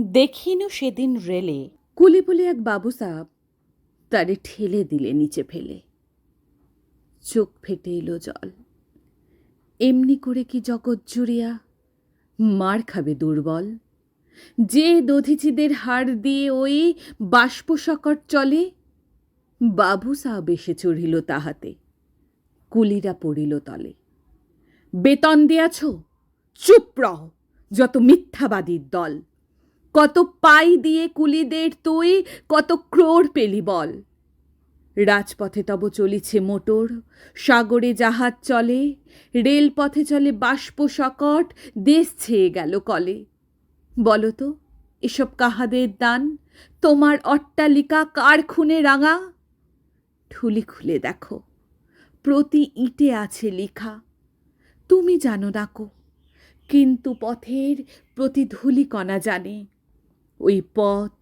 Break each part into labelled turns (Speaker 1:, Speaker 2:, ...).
Speaker 1: দেখিনু সেদিন রেলে।
Speaker 2: কুলি বলে এক বাবু সাহেব তারে ঠেলে দিলে নিচে ফেলে। চোখ ফেটে এলো জল। এমনি করে কি জগৎ জুড়িয়া মার খাবে দুর্বল? যে দধিচিদের হাড় দিয়ে ওই বাষ্প সকট চলে, বাবু সাহেব এসে চড়িল তাহাতে। কুলিরা পড়িল তলে। বেতন দিয়াছ? চুপ রহ, যত মিথ্যাবাদীর দল। কত পাই দিয়ে কুলিদের তুই, কত ক্রোড় পেলি বল। রাজপথে তব চলিছে মোটর, সাগরে জাহাজ চলে, রেলপথে চলে বাষ্প সকট, দেশ ছেয়ে গেল কলে। বলো তো, এসব কাহাদের দান? তোমার অট্টালিকা কার খুনে রাঙা? ঠুলি খুলে দেখো, প্রতি ইটে আছে লিখা। তুমি জানো নাকো কিন্তু পথের প্রতি ধূলিকণা জানে। ওই পথ,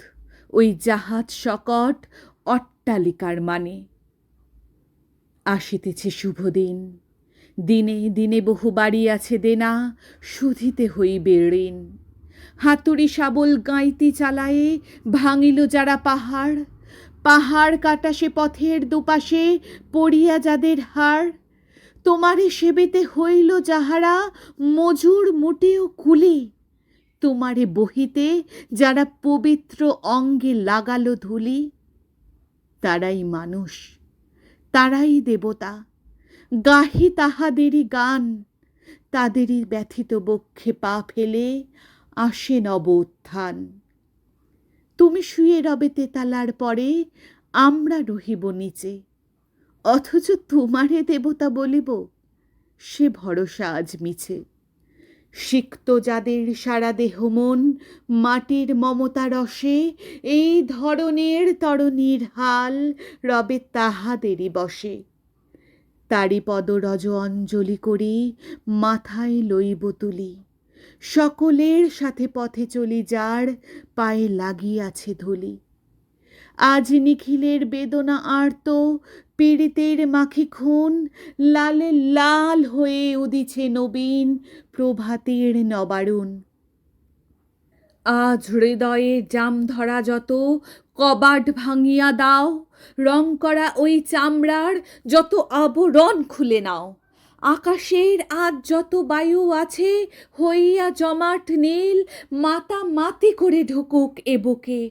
Speaker 2: ওই জাহাজ সকট অট্টালিকার মানে। আসিতেছে শুভ দিন দিনে দিনে বহু বাড়ি আছে দেনা শুধিতে হইবে ঋণ। হাতুড়ি শাবল গাঁইতি চালায়ে ভাঙিল যারা পাহাড় পাহাড় কাটা সে পথের দুপাশে পড়িয়া যাদের হাড়। তোমারে সেবেতে হইল যাহারা মজুর মোটেও কুলি। তোমারে বহিতে যারা পবিত্র অঙ্গে লাগালো ধুলি, তারাই মানুষ, তারাই দেবতা। গাহি তাহাদেরই গান, তাদেরই ব্যথিত বক্ষে পা ফেলে আসে নব উত্থান তুমি শুয়ে রবে তেতালার পরে, আমরা রহিব নিচে। অথচ তোমারে দেবতা বলিব, সে ভরসা আজ মিছে। সিক্ত যাদের সারা দেহ মন মাটির মমতা রসে, এই ধরনের তরণীর হাল রবে তাহাদেরই বসে। তারি পদরজ অঞ্জলি করি, মাথায় লইব তুলি। সকলের সাথে পথে চলি, যার পায়ে লাগিয়াছে ধুলি। আজ নিখিলের বেদনা আর্ত, পীড়িতের মাখি খুন, লালে লাল হয়ে উদিছে নবীন প্রভাতের নবারুণ। আজ হৃদয়ে জাম ধরা যত, কবাট ভাঙিয়া দাও, রং করা ওই চামড়ার যত আবরণ খুলে নাও। আকাশের আজ যত বায়ু আছে, হইয়া জমাট নীল মাতা মাতি করে ঢুকুক এ বুকে।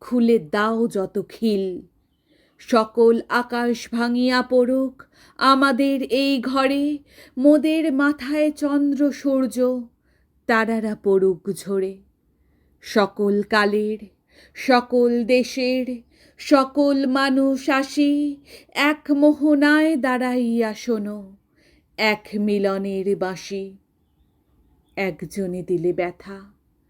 Speaker 2: খুলে দাও যত খিল। সকল আকাশ ভাঙিয়া পড়ুক আমাদের এই ঘরে, মোদের মাথায় চন্দ্র সূর্য, তারারা পড়ুক ঝরে। সকল কালের, সকল দেশের, সকল মানুষ আসি, এক মোহনায় দাঁড়াইয়া শোনো, এক মিলনের বাঁশি। একজনে দিলে ব্যথা।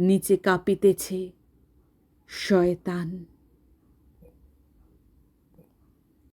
Speaker 2: নিচে কাঁপিতেছে শয়তান।